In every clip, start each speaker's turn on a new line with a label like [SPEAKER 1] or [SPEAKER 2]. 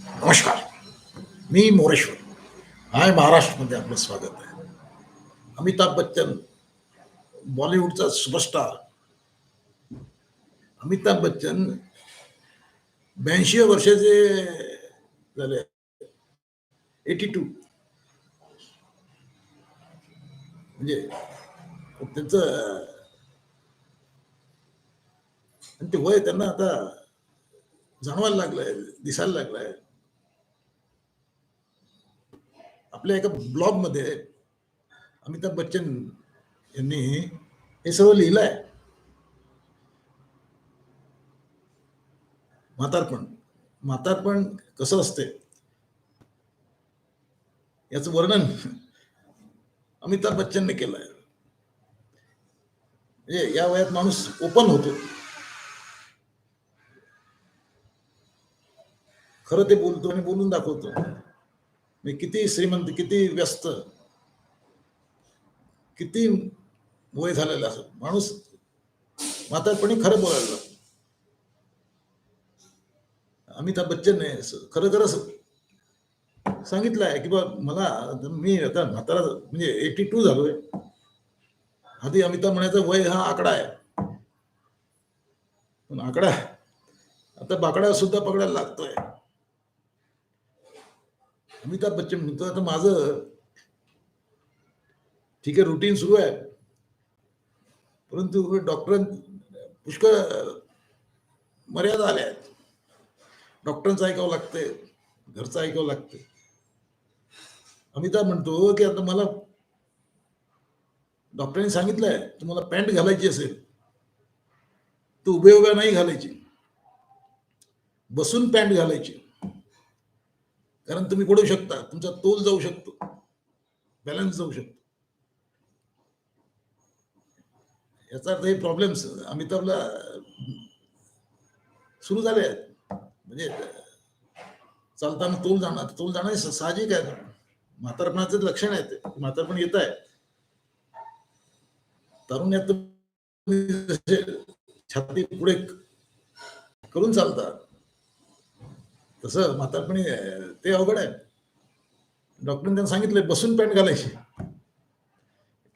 [SPEAKER 1] नमस्कार. मी मोरेश्वर. हाय महाराष्ट्रमध्ये आपलं स्वागत आहे. अमिताभ बच्चन बॉलिवूडचा सुपरस्टार अमिताभ बच्चन ब्याऐंशी वर्षाचे झाले एटी टू. म्हणजे त्यांचं आणि ते वय त्यांना आता जाणवायला लागलंय दिसायला लागलंय. आपल्या एका ब्लॉगमध्ये अमिताभ बच्चन यांनी हे सर्व लिहिलंय. म्हातारपण. म्हातारपण कसं असते? याच वर्णन अमिताभ बच्चनने केलंय. म्हणजे या वयात माणूस ओपन होतो. खरं ते बोलतो आणि बोलून दाखवतो. मी किती श्रीमंत किती व्यस्त किती वय झालेला असं माणूस म्हातारपणी खरं बोलायला लागतो. अमिताभ बच्चनने खरं खरं सांगितलं आहे की बा मला मी आता म्हातारा म्हणजे एटी टू झालोय. आधी अमिताभ म्हणायचं वय हा आकडा आहे. पण आकडा आता बाकडा सुद्धा पकडायला लागतोय. अमिताभ बच्चन म्हणतो आता माझं ठीक आहे रुटीन सुरू आहे. परंतु डॉक्टर पुष्कळ मर्यादा आल्या आहेत. डॉक्टरांचं ऐकावं लागतंय घरचं ऐकावं लागतंय. अमिताभ म्हणतो की आता मला डॉक्टरांनी सांगितलंय तुम्हाला पॅन्ट घालायची असेल तर उभे उभ्या नाही घालायची. बसून पॅन्ट घालायची. कारण तुम्ही पडू शकता तुमचा तोल जाऊ शकतो बॅलन्स जाऊ शकतो. याचा अर्थ हे प्रॉब्लेम्स अमिताभला सुरू झाले आहेत. म्हणजे चालताना तोल जाणार तोल जाणं हे साहजिक आहे. म्हातारपणाचं लक्षण आहे ते. म्हातारपण येत आहे. तरुण्यात छाती पुढे करून चालतात तसं म्हातारपणी ते अवघड आहे. डॉक्टरने त्यांना सांगितलंय बसून पॅन्ट घालायची.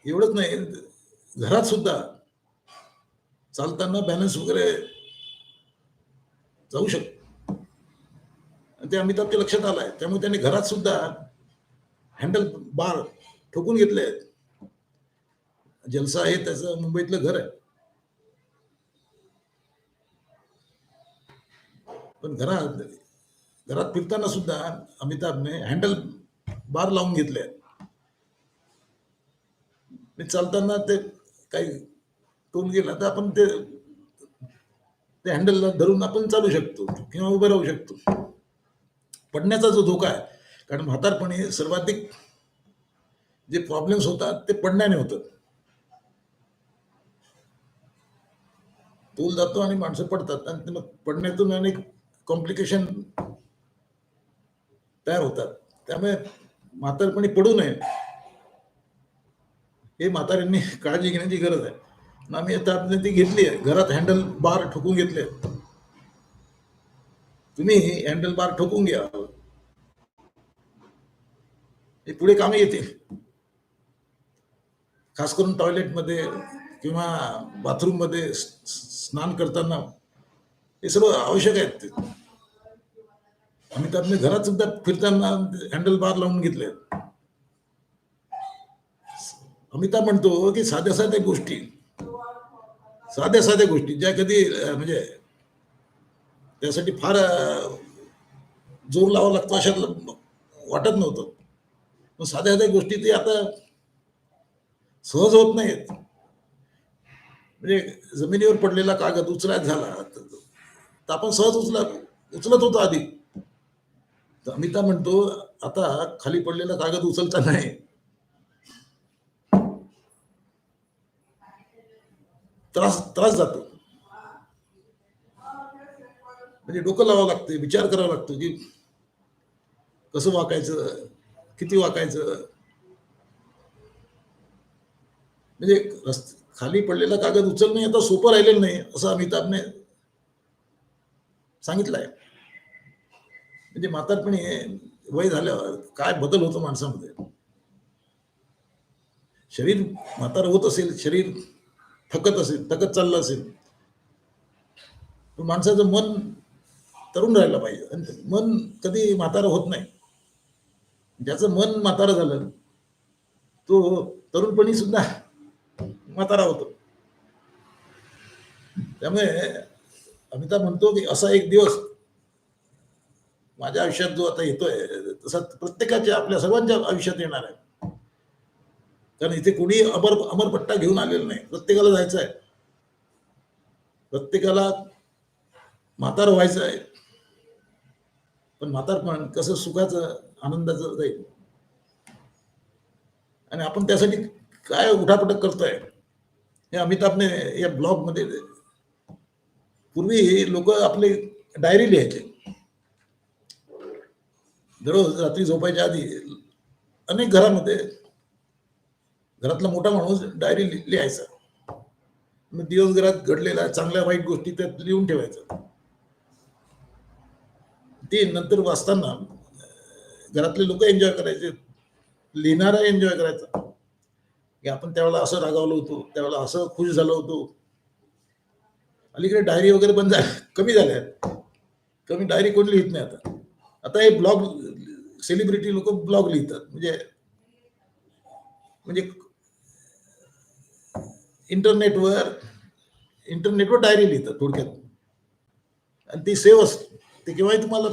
[SPEAKER 1] एवढंच नाही घरात सुद्धा चालताना बॅलन्स वगैरे जाऊ शकतो आणि ते अमिताभच्या लक्षात आलंय. त्यामुळे त्यांनी घरात सुद्धा हँडल बार ठोकून घेतले. आहेत जलसा आहे त्याचं मुंबईतलं घर आहे. पण घरात घरात फिरताना सुद्धा अमिताभने हँडल बार लावून घेतले. मी चालताना ते काही टोल गेला तर आपण ते ते हँडलला धरून आपण चालू शकतो किंवा उभे राहू शकतो. पडण्याचा जो धोका आहे कारण म्हातारपणी सर्वाधिक जे प्रॉब्लेम्स होतात ते पडण्याने होतात. पूल जातो आणि माणसं पडतात आणि मग पडण्यातून अनेक कॉम्प्लिकेशन तयार होतात. त्यामुळे म्हातारपणी पडू नये. हे म्हाताऱ्यांनी काळजी घेण्याची गरज आहे. आम्ही आता ती घेतली आहे. घरात हँडल बार ठोकून घेतले तुम्ही हँडल बार ठोकून घ्या. हे पुढे कामे येतील. खास करून टॉयलेटमध्ये किंवा बाथरूममध्ये स्नान करताना हे सर्व आवश्यक आहेत. आम्ही त्यात मी घरात सुद्धा फिरताना हँडल बार लावून घेतले. अमिताभ म्हणतो की साध्या साध्या गोष्टी. साध्या साध्या गोष्टी ज्या कधी म्हणजे त्यासाठी फार जोर लावा लागतो अशा वाटत नव्हतं. पण साध्या साध्या गोष्टी ते आता सहज होत नाहीत. म्हणजे जमिनीवर पडलेला कागद उचलायचा झाला तर तर आपण सहज उचला उचलत होतो आधी. तर अमिताभ म्हणतो आता खाली पडलेला कागद उचलता नाही. त्रास त्रास जातो. म्हणजे डोकं लावावं लागतं विचार करावा लागतो की कसं वाकायचं किती वाकायचं. म्हणजे खाली पडलेला कागद उचलणे आता सोपं राहिलेलं नाही असं अमिताभने सांगितलं आहे म्हणजे म्हातारपणी वय झाल्यावर काय बदल होतो माणसामध्ये? शरीर म्हातार होत असेल शरीर थकत असेल थकत चाललं असेल पण माणसाचं मन तरुण राहायला पाहिजे. आणि मन कधी म्हातारं होत नाही. ज्याचं मन म्हातारं झालं तो तरुणपणी सुद्धा म्हातारा होतो. त्यामुळे अमिताभ म्हणतो की असा एक दिवस माझ्या आयुष्यात जो आता येतोय तसा प्रत्येकाच्या आपल्या सर्वांच्या आयुष्यात येणार आहे. कारण इथे कोणी अमर अमरपट्टा घेऊन आलेला नाही. प्रत्येकाला जायचं आहे. प्रत्येकाला म्हातार व्हायचं आहे. पण म्हातारपण कसं सुखाचं आनंदाचं जाईल. आणि आपण त्यासाठी काय उठापटक करतोय हे अमिताभने या ब्लॉगमध्ये पूर्वी लोक आपले डायरी लिहायचे. दररोज रात्री झोपायच्या आधी अनेक घरामध्ये घरातला मोठा माणूस डायरी लि- लिहायचा. मग दिवसभरात घडलेल्या चांगल्या वाईट गोष्टी त्यात लिहून ठेवायचं. ते नंतर वाचताना घरातले लोक एन्जॉय करायचे. लिहिणारा एन्जॉय करायचा. की आपण त्यावेळेला असं रागावलो होतो त्यावेळेला असं खुश झालो होतो. अलीकडे डायरी वगैरे बंद झाल्या कमी झाल्या कमी डायरी कोण लिहित नाही आता. आता हे ब्लॉग सेलिब्रिटी लोक ब्लॉग लिहितात. म्हणजे म्हणजे, इंटरनेटवर इंटरनेटवर डायरी लिहितात थोडक्यात. आणि ती सेव्ह असते. ते केव्हाही तुम्हाला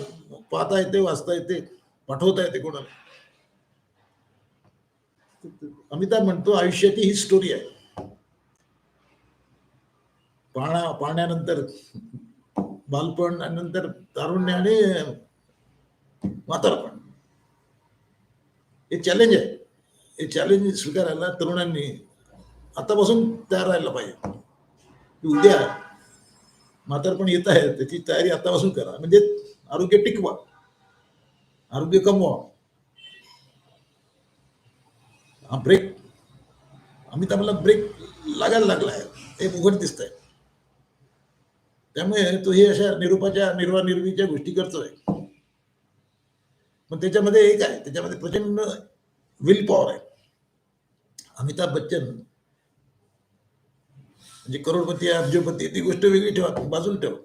[SPEAKER 1] पाहता येते, वाचता येते, पाठवता येते कोणाला. अमिताभ म्हणतो, आयुष्याची ही स्टोरी आहे. पाहणा पाहण्यानंतर बालपण नंतर तारुण्य म्हातारपण हे चॅलेंज आहे. हे चॅलेंज स्वीकारायला तरुणांनी आतापासून तयार राहायला पाहिजे. की उद्या म्हातारपण येत आहे त्याची तयारी आतापासून करा. म्हणजे आरोग्य टिकवा. आरोग्य कमवा. हा ब्रेक अमिताभला ब्रेक लागायला लागला आहे हे उघड दिसत आहे त्यामुळे तो हे अशा निरूपाच्या निर्वानिर्वीच्या गोष्टी करतोय. पण त्याच्यामध्ये एक आहे त्याच्यामध्ये प्रचंड विल पॉवर आहे. अमिताभ बच्चन म्हणजे करोडपती आहे अब्जपती ती गोष्ट वेगळी ठेवा बाजूला ठेवा.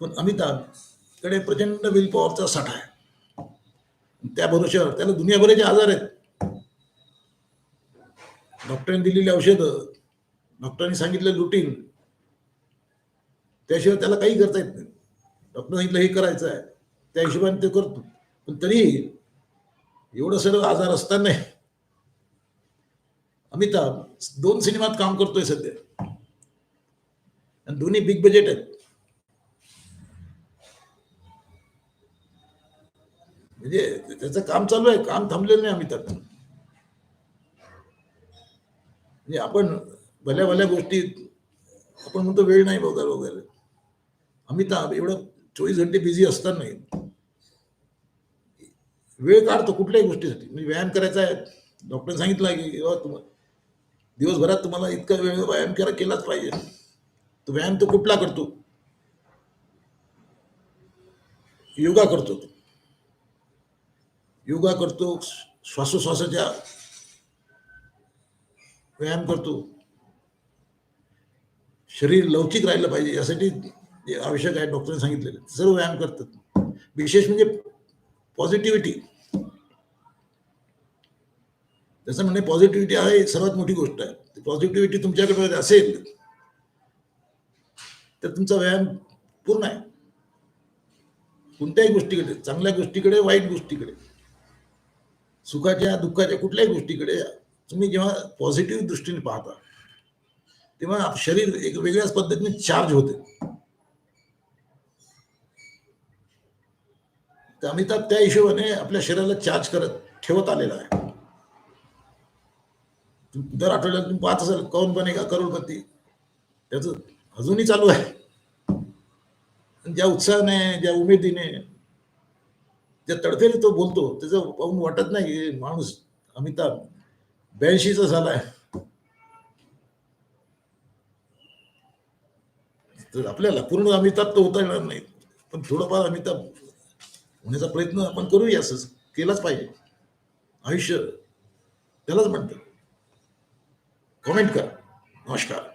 [SPEAKER 1] पण अमिताभकडे प्रचंड विल पॉवरचा साठा आहे. त्या भरोश्यावर त्याला दुनियाभराचे आजार आहेत. डॉक्टरांनी दिलेली औषधं डॉक्टरांनी सांगितलं रुटीन त्याशिवाय त्याला काही करता येत नाही. डॉक्टर सांगितलं हे करायचं आहे त्या हिशोबाने ते करतो. पण तरी एवढं सर्व आजार असताना अमिताभ दोन सिनेमात काम करतोय सध्या. आणि दोन्ही बिग बजेट आहेत. म्हणजे त्याचं काम चालू आहे. काम थांबलेलं नाही अमिताभ. म्हणजे आपण भल्या भल्या गोष्टीत आपण म्हणतो वेळ नाही बघायला वगैरे. अमिताभ एवढं चोवीस घंटे बिझी असतानाही वेळ काढतो कुठल्याही गोष्टीसाठी. म्हणजे व्यायाम करायचा आहे. डॉक्टर सांगितलं की दिवसभरात तुम्हाला इतका वेळ व्यायाम करा केलाच पाहिजे. तो व्यायाम तो कुठला करतो? योगा करतो. तो योगा करतो श्वासोश्वासाच्या व्यायाम करतो. शरीर लवचिक राहिलं पाहिजे यासाठी जे आवश्यक आहे डॉक्टरांनी सांगितलेलं. सर्व व्यायाम करतात. विशेष म्हणजे पॉझिटिव्हिटी त्याचं म्हणणे पॉझिटिव्हिटी आहे सर्वात मोठी गोष्ट आहे. पॉझिटिव्हिटी तुमच्याकडे असेल तर तुमचा व्यायाम पूर्ण आहे. कोणत्याही गोष्टीकडे चांगल्या गोष्टीकडे वाईट गोष्टीकडे. सुखाच्या दुःखाच्या कुठल्याही गोष्टीकडे तुम्ही जेव्हा पॉझिटिव्ह दृष्टीने पाहता तेव्हा शरीर एक वेगळ्याच पद्धतीने चार्ज होते. तर अमिताभ त्या हिशोबाने आपल्या शरीराला चार्ज करत ठेवत आलेला आहे. दर आठवड्याला तुम्ही पाहत असाल कौन बनेगा करोडपती. त्याचं अजूनही चालू आहे. ज्या उत्साहाने ज्या उमेदीने ज्या तडफेने तो बोलतो त्याचं पाहून वाटत नाही माणूस अमिताभ ब्याऐंशीचा झालाय. तर आपल्याला पूर्ण अमिताभ तर होता येणार नाही. पण थोडंफार अमिताभ होण्याचा प्रयत्न आपण करूया असंच. केलाच पाहिजे. आयुष्य त्यालाच म्हणतं कमेंट करा. नमस्कार.